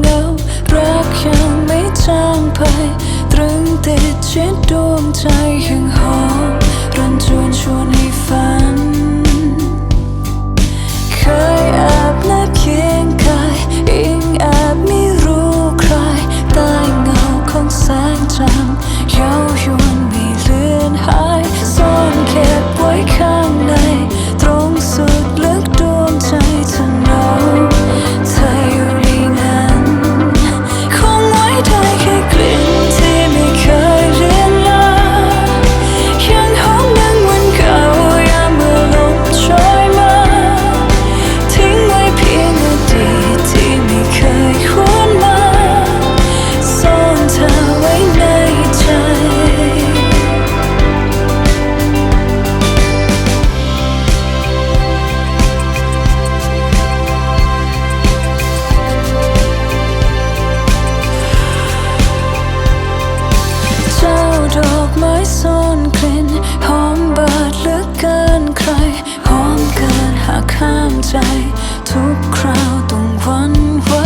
เงารักยังไม่จางไป ตรึงติดชิดดวงใจยังหอมรันจวนชวน ใครหอมเกินหากข้ามใจ ทุกคราวต้องวันไว้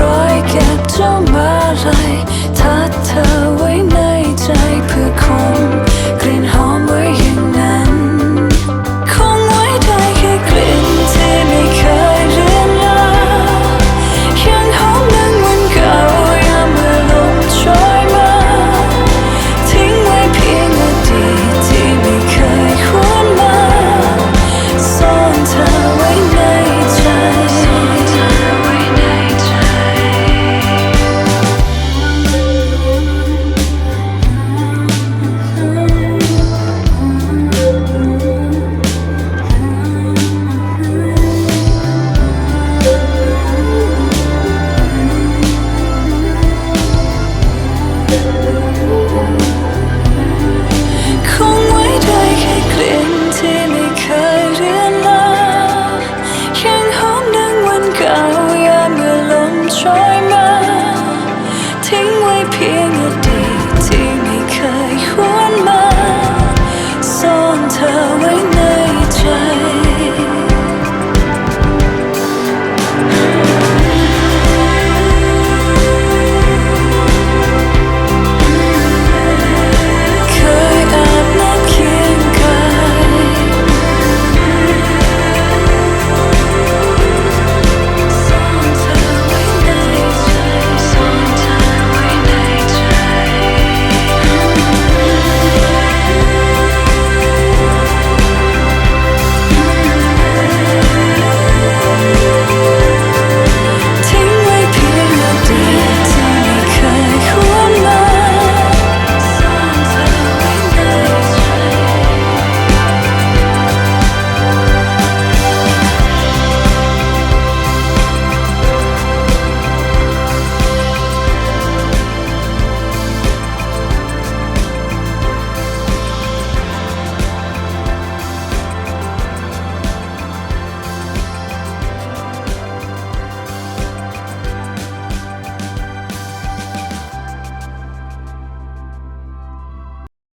รอยเก็บเจ้ามาไรยถ้าเธอ คงไว้ได้แค่กลิ่นที่ไม่เคยเลือนลายังหอมดังวันเก่ายามเมื่อลมโชยมา